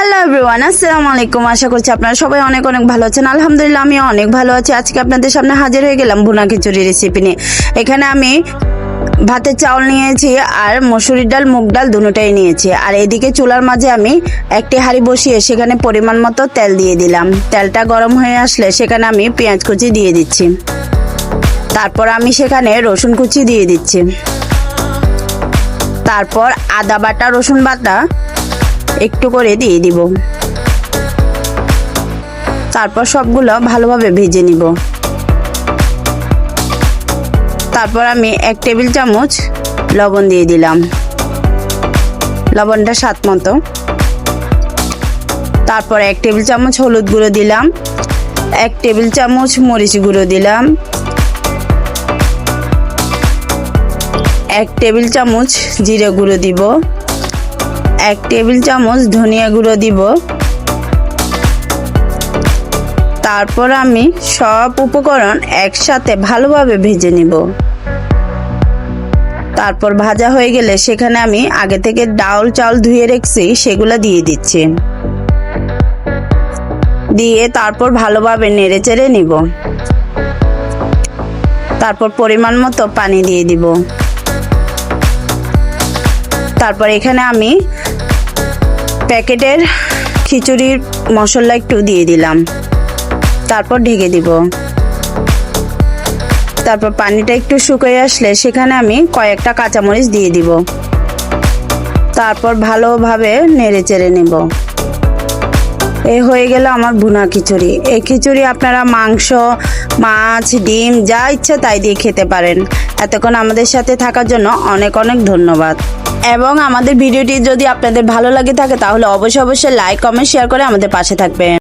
Hello everyone আসসালামু আলাইকুম আশা করছি আপনারা সবাই অনেক অনেক ভালো আছেন। আলহামদুলিল্লাহ আমি অনেক ভালো আছি। আজকে আপনাদের সামনে হাজির হয়ে গেলাম ভুনা খিচুড়ি রেসিপি নিয়ে। এখানে আমি ভাতের চাউল নিয়েছি আর মসুরির ডাল, মুগ ডাল দুটোটাই নিয়েছি। আর এদিকে চুলার মাঝে আমি একটি হাঁড়ি বসিয়ে সেখানে পরিমাণ মতো তেল দিয়ে দিলাম। তেলটা গরম হয়ে আসলে সেখানে আমি পেঁয়াজ কুচি দিয়ে দিচ্ছি। তারপর আমি সেখানে রসুন কুচি দিয়ে দিচ্ছি। তারপর আদা বাটা, রসুন বাটা একটু করে দিয়ে দিব। তারপর সবগুলো ভালোভাবে ভেজে নিব। তারপর আমি এক টেবিল চামচ লবণ দিয়ে দিলাম। লবণটা স্বাদ মতো। তারপর এক টেবিল চামচ হলুদ গুঁড়ো দিলাম। এক টেবিল চামচ মরিচ গুঁড়ো দিলাম। এক টেবিল চামচ জিরে গুঁড়ো দিব। এক টেবিল চামচ ধনিয়া গুঁড়ো দিব। তারপর আমি সব উপকরণ একসাথে ভালোভাবে ভেজে নিব। তারপর ভাজা হয়ে গেলে সেখানে আমি আগে থেকে ডাউল চাউল ধুয়ে রেখেছি, সেগুলো দিয়ে দিচ্ছি। দিয়ে তারপর ভালোভাবে নেড়ে চেড়ে নিব। তারপর পরিমাণ মতো পানি দিয়ে দিব। তারপর এখানে আমি প্যাকেটের খিচুড়ির মশলা একটু দিয়ে দিলাম। তারপর ঢেকে দিব। তারপর পানিটা একটু শুকিয়ে আসলে সেখানে আমি কয়েকটা কাঁচামরিচ দিয়ে দিব। তারপর ভালোভাবে নেড়ে চেড়ে নেব। এ হয়ে গেল আমার ভুনা খিচুড়ি। এই খিচুড়ি আপনারা মাংস, মাছ, ডিম, যা ইচ্ছে তাই দিয়ে খেতে পারেন। এতক্ষণ আমাদের সাথে থাকার জন্য অনেক অনেক ধন্যবাদ। এবং আমাদের ভিডিওটি যদি আপনাদের ভালো লাগে থাকে, তাহলে অবশ্যই অবশ্যই লাইক কমেন্ট শেয়ার করে আমাদের পাশে থাকবেন।